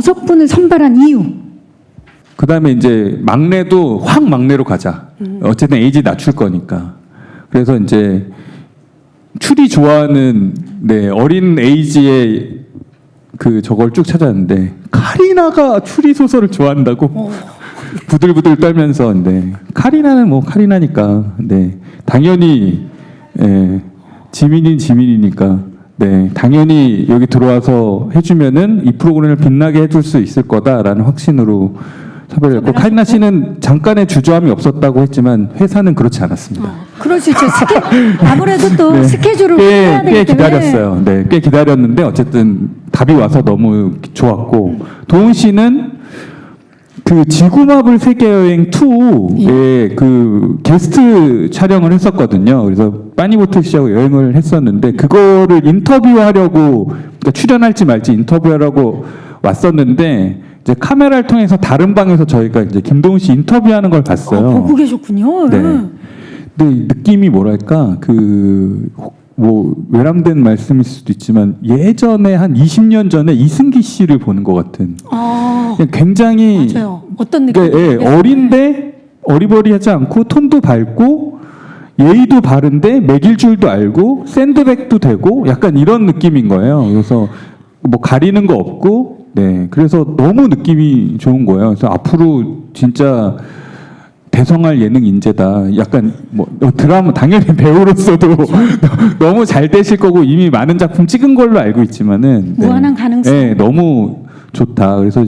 여섯 분을 선발한 이유. 그 다음에 이제 막내도 확 막내로 가자. 어쨌든 에이지 낮출 거니까. 그래서 이제 추리 좋아하는 네 어린 에이지의 그 저걸 쭉 찾았는데 카리나가 추리 소설을 좋아한다고 부들부들 떨면서 네 카리나는 뭐 카리나니까 네 당연히 예 지민이 지민이니까 네 당연히 여기 들어와서 해주면은 이 프로그램을 빛나게 해줄 수 있을 거다라는 확신으로 섭외를 했고 카리나 씨는 잠깐의 주저함이 없었다고 했지만 회사는 그렇지 않았습니다. 그럴 수 있죠. 스케, 아무래도 또 네. 스케줄을 꽤, 해야 되기 꽤 때문에. 기다렸어요. 네, 꽤 기다렸는데 어쨌든 답이 와서 너무 좋았고 도훈 씨는 그 지구마블 세계 여행 2에 그 게스트 촬영을 했었거든요. 그래서 빠니보틀 씨하고 여행을 했었는데 그거를 인터뷰하려고 그러니까 출연할지 말지 인터뷰하려고 왔었는데 이제 카메라를 통해서 다른 방에서 저희가 이제 김도훈 씨 인터뷰하는 걸 어, 봤어요. 보고 계셨군요. 네. 예. 근데 이 느낌이 뭐랄까 그 뭐 외람된 말씀일 수도 있지만 예전에 한 20년 전에 이승기 씨를 보는 것 같은 아, 그냥 굉장히 맞아요. 어떤 느낌? 그러니까 예, 어린데 어리버리하지 않고 톤도 밝고 예의도 바른데 매길 줄도 알고 샌드백도 되고 약간 이런 느낌인 거예요. 그래서 뭐 가리는 거 없고 네 그래서 너무 느낌이 좋은 거예요. 그래서 앞으로 진짜 대성할 예능 인재다. 약간 뭐 드라마 당연히 배우로서도 너무 잘 되실 거고 이미 많은 작품 찍은 걸로 알고 있지만은 무한한 가능성. 네, 너무 좋다. 그래서